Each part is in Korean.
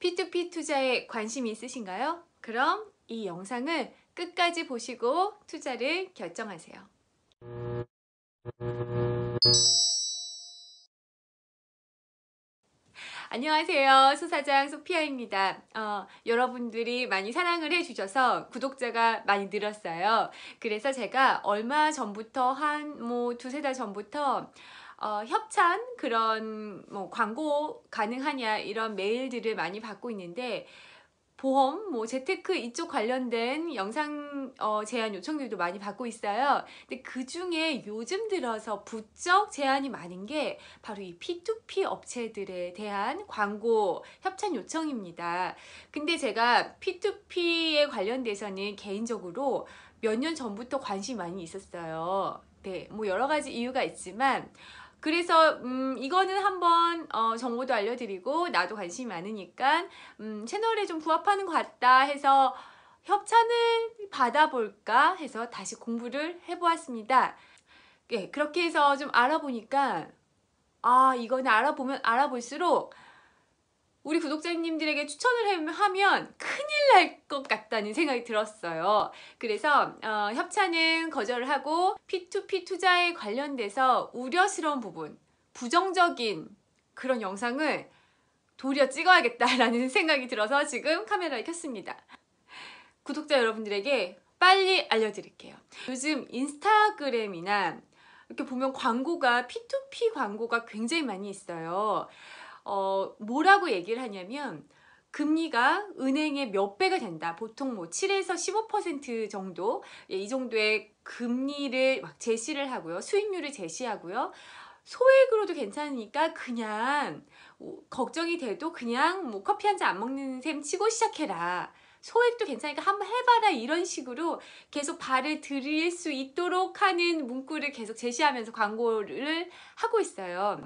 P2P 투자에 관심이 있으신가요? 그럼 이 영상을 끝까지 보시고 투자를 결정하세요. 안녕하세요. 소사장 소피아입니다. 어, 여러분들이 많이 사랑을 해주셔서 구독자가 많이 늘었어요. 그래서 제가 얼마 전부터 한 뭐 두세 달 전부터 어, 협찬 그런 뭐 광고 가능하냐 이런 메일들을 많이 받고 있는데 보험, 뭐 재테크 이쪽 관련된 영상 어, 제안 요청들도 많이 받고 있어요. 근데 그 중에 요즘 들어서 부쩍 제안이 많은 게 바로 이 P2P 업체들에 대한 광고 협찬 요청입니다. 근데 제가 P2P에 관련돼서는 개인적으로 몇 년 전부터 관심이 많이 있었어요. 네, 뭐 여러 가지 이유가 있지만 그래서 음, 이거는 한번 어, 정보도 알려드리고 나도 관심이 많으니까 음, 채널에 좀 부합하는 것 같다 해서 협찬을 받아볼까 해서 다시 공부를 해보았습니다. 예, 그렇게 해서 좀 알아보니까 아 이거는 알아보면 알아볼수록 우리 구독자님들에게 추천을 하면 큰일 날 것 같다는 생각이 들었어요. 그래서 어, 협찬은 거절을 하고 P2P 투자에 관련돼서 우려스러운 부분, 부정적인 그런 영상을 도리어 찍어야겠다라는 생각이 들어서 지금 카메라를 켰습니다. 구독자 여러분들에게 빨리 알려드릴게요. 요즘 인스타그램이나 이렇게 보면 광고가 P2P 광고가 굉장히 많이 있어요. 어, 뭐라고 얘기를 하냐면 금리가 은행의 몇 배가 된다. 보통 뭐 7에서 15% 정도 예, 이 정도의 금리를 막 제시를 하고요. 수익률을 제시하고요. 소액으로도 괜찮으니까 그냥 걱정이 돼도 그냥 뭐 커피 한 잔 안 먹는 셈 치고 시작해라. 소액도 괜찮으니까 한번 해봐라 이런 식으로 계속 발을 들일 수 있도록 하는 문구를 계속 제시하면서 광고를 하고 있어요.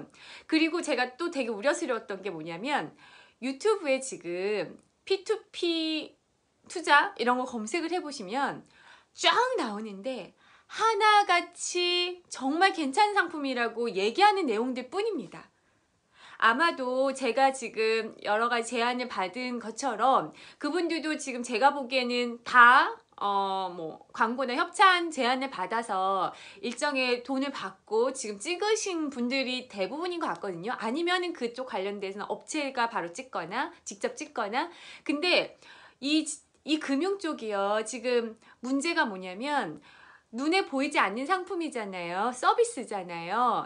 그리고 제가 또 되게 우려스러웠던 게 뭐냐면 유튜브에 지금 P2P 투자 이런 거 검색을 해보시면 쫙 나오는데 하나같이 정말 괜찮은 상품이라고 얘기하는 내용들 뿐입니다. 아마도 제가 지금 여러 가지 제안을 받은 것처럼 그분들도 지금 제가 보기에는 다 어, 뭐, 광고나 협찬 제안을 받아서 일정의 돈을 받고 지금 찍으신 분들이 대부분인 것 같거든요. 아니면은 그쪽 관련돼서는 업체가 바로 찍거나 직접 찍거나. 근데 이, 이 금융 쪽이요. 지금 문제가 뭐냐면 눈에 보이지 않는 상품이잖아요. 서비스잖아요.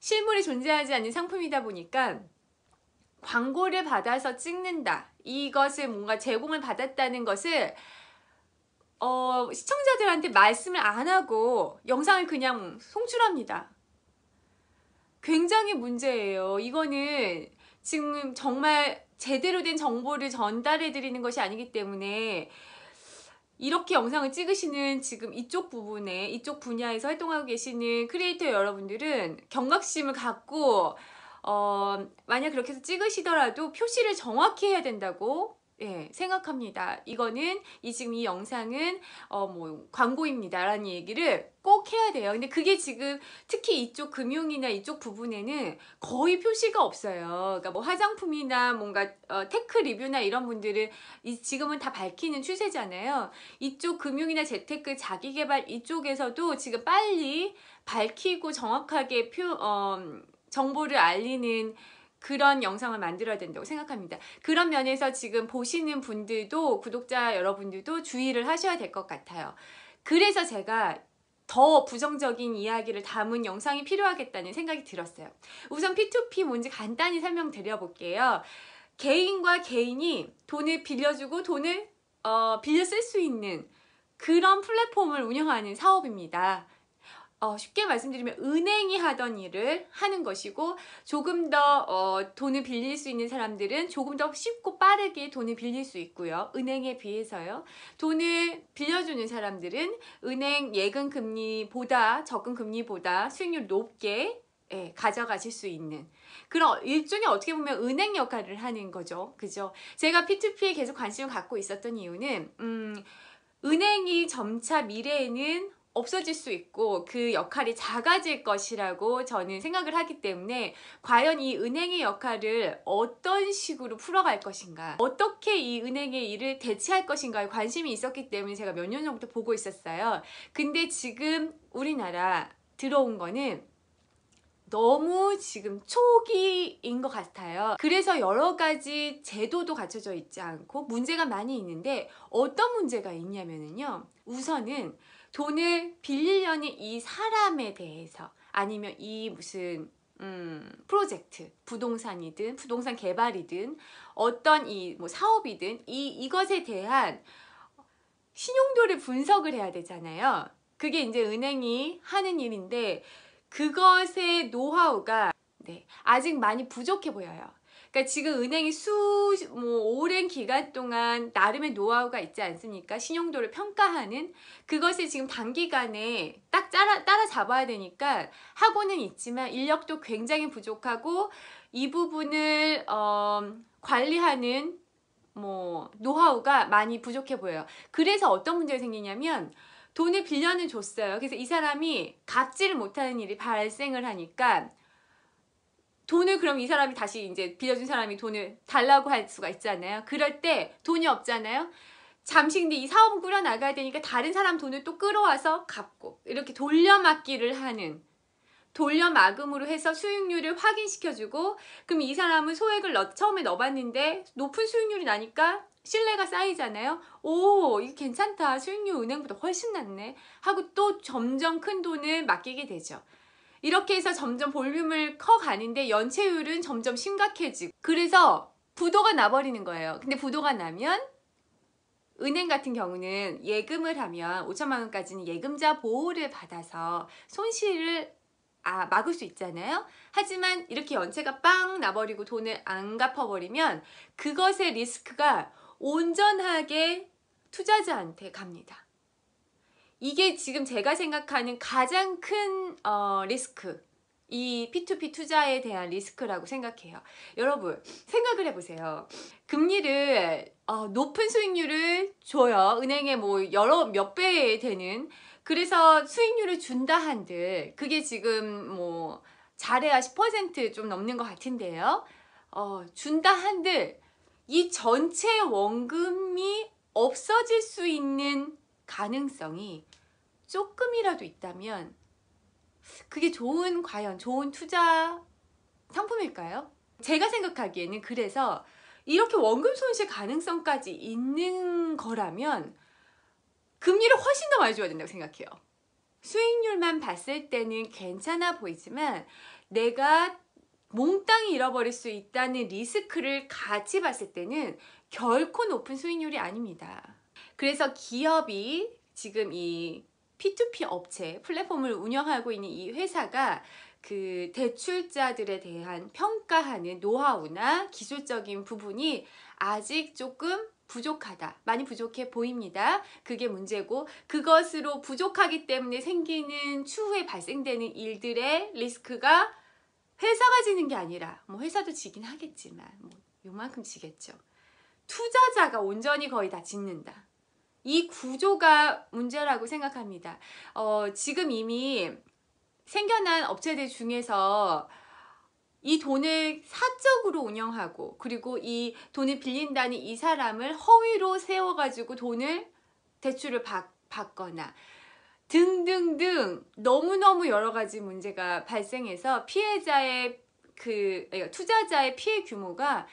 실물이 존재하지 않는 상품이다 보니까 광고를 받아서 찍는다. 이것을 뭔가 제공을 받았다는 것을 어, 시청자들한테 말씀을 안 하고 영상을 그냥 송출합니다. 굉장히 문제예요. 이거는 지금 정말 제대로 된 정보를 전달해 드리는 것이 아니기 때문에 이렇게 영상을 찍으시는 지금 이쪽 부분에 이쪽 분야에서 활동하고 계시는 크리에이터 여러분들은 경각심을 갖고 어, 만약 그렇게 해서 찍으시더라도 표시를 정확히 해야 된다고 예, 생각합니다. 이거는 이 지금 이 영상은 어 뭐 광고입니다라는 얘기를 꼭 해야 돼요. 근데 그게 지금 특히 이쪽 금융이나 이쪽 부분에는 거의 표시가 없어요. 그러니까 뭐 화장품이나 뭔가 어, 테크 리뷰나 이런 분들은 이 지금은 다 밝히는 추세잖아요. 이쪽 금융이나 재테크 자기개발 이쪽에서도 지금 빨리 밝히고 정확하게 표 어, 정보를 알리는 그런 영상을 만들어야 된다고 생각합니다. 그런 면에서 지금 보시는 분들도 구독자 여러분들도 주의를 하셔야 될 것 같아요. 그래서 제가 더 부정적인 이야기를 담은 영상이 필요하겠다는 생각이 들었어요. 우선 P2P 뭔지 간단히 설명드려 볼게요. 개인과 개인이 돈을 빌려주고 돈을 어, 빌려 쓸 수 있는 그런 플랫폼을 운영하는 사업입니다. 어, 쉽게 말씀드리면 은행이 하던 일을 하는 것이고 조금 더 어, 돈을 빌릴 수 있는 사람들은 조금 더 쉽고 빠르게 돈을 빌릴 수 있고요. 은행에 비해서요. 돈을 빌려주는 사람들은 은행 예금 금리보다 적금 금리보다 수익률 높게 예, 가져가실 수 있는 그런 일종의 어떻게 보면 은행 역할을 하는 거죠. 그죠? 제가 P2P에 계속 관심을 갖고 있었던 이유는 음, 은행이 점차 미래에는 없어질 수 있고 그 역할이 작아질 것이라고 저는 생각을 하기 때문에 과연 이 은행의 역할을 어떤 식으로 풀어갈 것인가 어떻게 이 은행의 일을 대체할 것인가에 관심이 있었기 때문에 제가 몇 년 전부터 보고 있었어요 근데 지금 우리나라 들어온 거는 너무 지금 초기인 것 같아요. 그래서 여러 가지 제도도 갖춰져 있지 않고 문제가 많이 있는데 어떤 문제가 있냐면요. 우선은 돈을 빌리려는 이 사람에 대해서 아니면 이 무슨 음, 프로젝트, 부동산이든 부동산 개발이든 어떤 이 뭐 사업이든 이 이것에 대한 신용도를 분석을 해야 되잖아요. 그게 이제 은행이 하는 일인데 그것의 노하우가 네, 아직 많이 부족해 보여요. 그러니까 지금 은행이 수, 뭐, 오랜 기간 동안 나름의 노하우가 있지 않습니까? 신용도를 평가하는 그것을 지금 단기간에 딱 따라, 따라잡아야 되니까 하고는 있지만 인력도 굉장히 부족하고 이 부분을, 어, 관리하는 뭐, 노하우가 많이 부족해 보여요. 그래서 어떤 문제가 생기냐면 돈을 빌려는 줬어요. 그래서 이 사람이 갚지를 못하는 일이 발생을 하니까 돈을 그럼 이 사람이 다시 이제 빌려준 사람이 돈을 달라고 할 수가 있잖아요. 그럴 때 돈이 없잖아요. 잠시 근데 이 사업을 꾸려 나가야 되니까 다른 사람 돈을 또 끌어와서 갚고 이렇게 돌려막기를 하는 돌려막음으로 해서 수익률을 확인시켜주고 그럼 이 사람은 소액을 넣, 처음에 넣어봤는데 높은 수익률이 나니까 신뢰가 쌓이잖아요. 오, 이거 괜찮다. 수익률 은행보다 훨씬 낫네. 하고 또 점점 큰 돈을 맡기게 되죠. 이렇게 해서 점점 볼륨을 커 가는데 연체율은 점점 심각해지고 그래서 부도가 나버리는 거예요. 근데 부도가 나면 은행 같은 경우는 예금을 하면 5천만 원까지는 예금자 보호를 받아서 손실을 아, 막을 수 있잖아요. 하지만 이렇게 연체가 빵 나버리고 돈을 안 갚아버리면 그것의 리스크가 온전하게 투자자한테 갑니다. 이게 지금 제가 생각하는 가장 큰 어, 리스크 이 P2P 투자에 대한 리스크라고 생각해요. 여러분 생각을 해보세요. 금리를 어, 높은 수익률을 줘요. 은행에 뭐 여러 몇 배 되는 그래서 수익률을 준다 한들 그게 지금 뭐 잘해야 10%좀 넘는 것 같은데요. 어, 준다 한들 이 전체 원금이 없어질 수 있는 가능성이 조금이라도 있다면 그게 좋은 과연 좋은 투자 상품일까요? 제가 생각하기에는 그래서 이렇게 원금 손실 가능성까지 있는 거라면 금리를 훨씬 더 많이 줘야 된다고 생각해요. 수익률만 봤을 때는 괜찮아 보이지만 내가 몽땅 잃어버릴 수 있다는 리스크를 같이 봤을 때는 결코 높은 수익률이 아닙니다. 그래서 기업이 지금 이 P2P 업체 플랫폼을 운영하고 있는 이 회사가 그 대출자들에 대한 평가하는 노하우나 기술적인 부분이 아직 조금 부족하다. 많이 부족해 보입니다. 그게 문제고 그것으로 부족하기 때문에 생기는 추후에 발생되는 일들의 리스크가 회사가 지는 게 아니라 뭐 회사도 지긴 하겠지만 뭐 요만큼 지겠죠. 투자자가 온전히 거의 다 짓는다. 이 구조가 문제라고 생각합니다. 어, 지금 이미 생겨난 업체들 중에서 이 돈을 사적으로 운영하고 그리고 이 돈을 빌린다는 이 사람을 허위로 세워가지고 돈을 대출을 받, 받거나 등등등 너무너무 여러 가지 문제가 발생해서 피해자의 그 투자자의 피해 규모가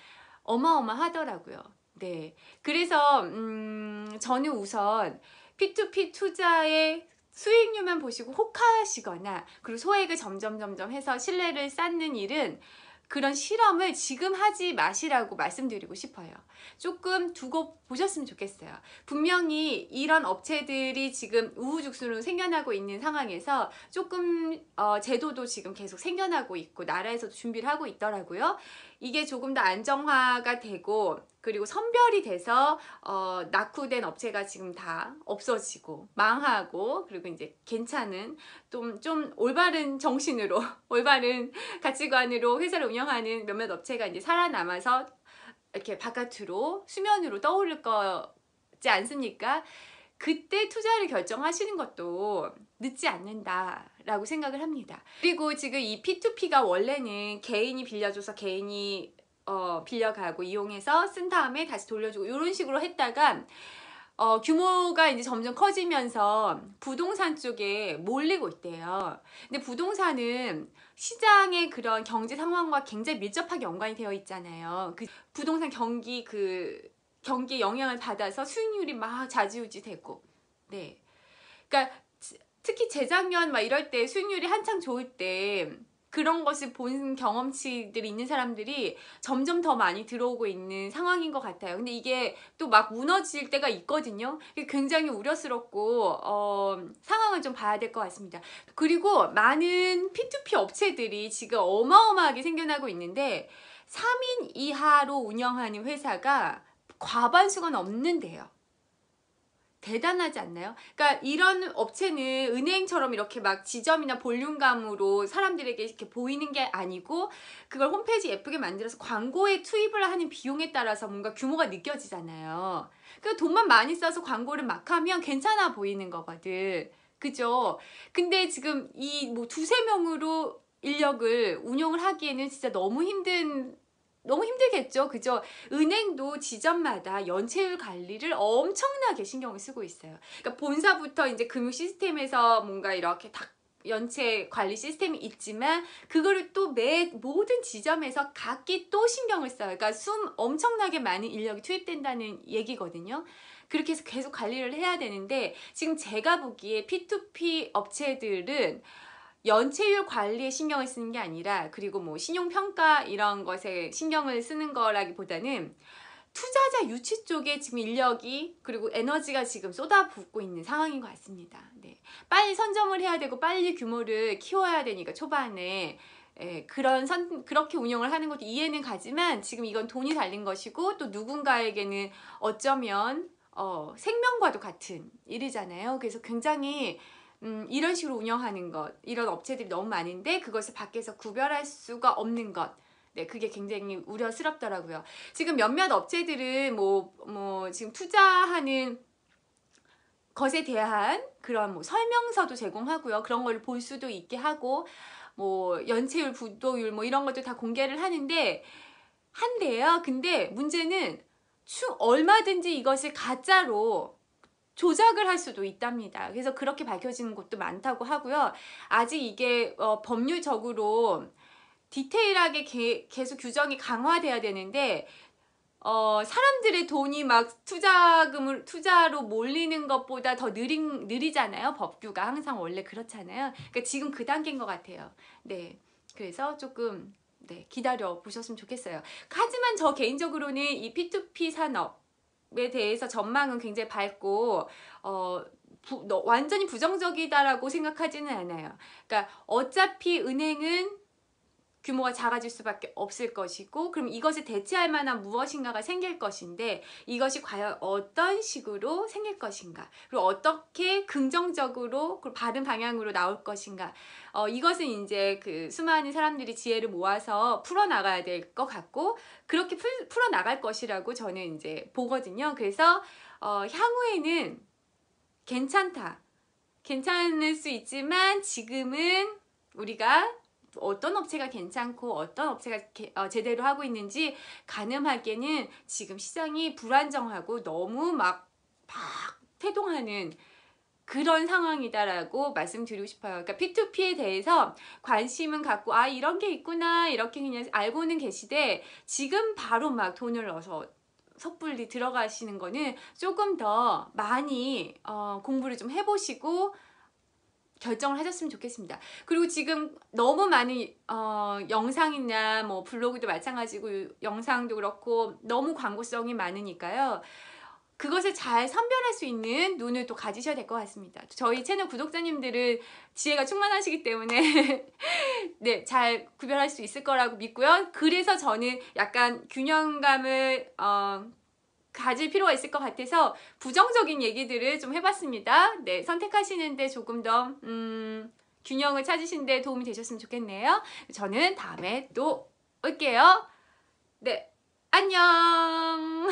어마어마하더라고요. 네. 그래서 음 저는 우선 P2P 투자의 수익률만 보시고 혹하시거나 그리고 소액을 점점 점점 해서 신뢰를 쌓는 일은 그런 실험을 지금 하지 마시라고 말씀드리고 싶어요. 조금 두고 보셨으면 좋겠어요. 분명히 이런 업체들이 지금 우후죽순으로 생겨나고 있는 상황에서 조금 어, 제도도 지금 계속 생겨나고 있고 나라에서도 준비를 하고 있더라고요. 이게 조금 더 안정화가 되고 그리고 선별이 돼서 어, 낙후된 업체가 지금 다 없어지고 망하고 그리고 이제 괜찮은 좀, 좀 올바른 정신으로 올바른 가치관으로 회사를 운영하는 몇몇 업체가 이제 살아남아서 이렇게 바깥으로 수면으로 떠오를 거지 않습니까? 그때 투자를 결정하시는 것도 늦지 않는다라고 생각을 합니다. 그리고 지금 이 P2P가 원래는 개인이 빌려줘서 개인이 어, 빌려가고 이용해서 쓴 다음에 다시 돌려주고 이런 식으로 했다가 어, 규모가 이제 점점 커지면서 부동산 쪽에 몰리고 있대요. 근데 부동산은 시장의 그런 경제 상황과 굉장히 밀접하게 연관이 되어 있잖아요. 그 부동산 경기 그 경기에 영향을 받아서 수익률이 막 좌지우지 되고, 네. 그러니까 특히 재작년 막 이럴 때 수익률이 한창 좋을 때 그런 것을 본 경험치들이 있는 사람들이 점점 더 많이 들어오고 있는 상황인 것 같아요. 근데 이게 또 막 무너질 때가 있거든요. 굉장히 우려스럽고 어, 상황을 좀 봐야 될 것 같습니다. 그리고 많은 P2P 업체들이 지금 어마어마하게 생겨나고 있는데 3인 이하로 운영하는 회사가 과반수가 넘는데요. 대단하지 않나요? 그러니까 이런 업체는 은행처럼 이렇게 막 지점이나 볼륨감으로 사람들에게 이렇게 보이는 게 아니고 그걸 홈페이지 예쁘게 만들어서 광고에 투입을 하는 비용에 따라서 뭔가 규모가 느껴지잖아요. 그 돈만 많이 써서 광고를 막 하면 괜찮아 보이는 거거든. 그죠? 근데 지금 이 뭐 두세 명으로 인력을 운영을 하기에는 진짜 너무 힘든 너무 힘들겠죠. 그죠? 은행도 지점마다 연체율 관리를 엄청나게 신경을 쓰고 있어요. 그러니까 본사부터 이제 금융 시스템에서 뭔가 이렇게 다 연체 관리 시스템이 있지만 그거를 또 매 모든 지점에서 각기 또 신경을 써요. 그러니까 숨 엄청나게 많은 인력이 투입된다는 얘기거든요. 그렇게 해서 계속 관리를 해야 되는데 지금 제가 보기에 P2P 업체들은 연체율 관리에 신경을 쓰는 게 아니라 그리고 뭐 신용평가 이런 것에 신경을 쓰는 거라기보다는 투자자 유치 쪽에 지금 인력이 그리고 에너지가 지금 쏟아붓고 있는 상황인 것 같습니다. 네. 빨리 선점을 해야 되고 빨리 규모를 키워야 되니까 초반에 예, 그런 선, 그렇게 운영을 하는 것도 이해는 가지만 지금 이건 돈이 달린 것이고 또 누군가에게는 어쩌면 어, 생명과도 같은 일이잖아요. 그래서 굉장히 음, 이런 식으로 운영하는 것 이런 업체들이 너무 많은데 그것을 밖에서 구별할 수가 없는 것 네, 그게 굉장히 우려스럽더라고요. 지금 몇몇 업체들은 뭐, 뭐, 지금 투자하는 것에 대한 그런 뭐 설명서도 제공하고요. 그런 걸 볼 수도 있게 하고, 뭐, 연체율, 부도율, 뭐 이런 것도 다 공개를 하는데, 한데요. 근데 문제는 추, 얼마든지 이것을 가짜로 조작을 할 수도 있답니다. 그래서 그렇게 밝혀지는 곳도 많다고 하고요. 아직 이게 어, 법률적으로 디테일하게 게, 계속 규정이 강화돼야 되는데 어, 사람들의 돈이 막 투자금을 투자로 몰리는 것보다 더 느린 느리잖아요. 법규가 항상 원래 그렇잖아요. 그러니까 지금 그 단계인 것 같아요. 네, 그래서 조금 네 기다려 보셨으면 좋겠어요. 하지만 저 개인적으로는 이 P2P 산업 에 대해서 전망은 굉장히 밝고 어 부, 너, 완전히 부정적이다라고 생각하지는 않아요. 그러니까 어차피 은행은 규모가 작아질 수밖에 없을 것이고 그럼 이것을 대체할 만한 무엇인가가 생길 것인데 이것이 과연 어떤 식으로 생길 것인가? 그리고 어떻게 긍정적으로 그리고 바른 방향으로 나올 것인가? 어, 이것은 이제 그 수많은 사람들이 지혜를 모아서 풀어나가야 될 것 같고 그렇게 풀, 풀어나갈 것이라고 저는 이제 보거든요. 그래서 어, 향후에는 괜찮다. 괜찮을 수 있지만 지금은 우리가 어떤 업체가 괜찮고 어떤 업체가 어, 제대로 하고 있는지 가늠하기에는 지금 시장이 불안정하고 너무 막, 막 태동하는 그런 상황이다라고 말씀드리고 싶어요. 그러니까 P2P에 대해서 관심은 갖고 아 이런 게 있구나 이렇게 그냥 알고는 계시되 지금 바로 막 돈을 넣어서 섣불리 들어가시는 거는 조금 더 많이 어, 공부를 좀 해보시고 결정을 하셨으면 좋겠습니다. 그리고 지금 너무 많은 어, 영상이나 뭐 블로그도 마찬가지고 영상도 그렇고 너무 광고성이 많으니까요. 그것을 잘 선별할 수 있는 눈을 또 가지셔야 될 것 같습니다. 저희 채널 구독자님들은 지혜가 충만하시기 때문에 네, 잘 구별할 수 있을 거라고 믿고요. 그래서 저는 약간 균형감을 어, 가질 필요가 있을 것 같아서 부정적인 얘기들을 좀 해봤습니다. 네, 선택하시는데 조금 더 음, 균형을 찾으신 데 도움이 되셨으면 좋겠네요. 저는 다음에 또 올게요. 네, 안녕!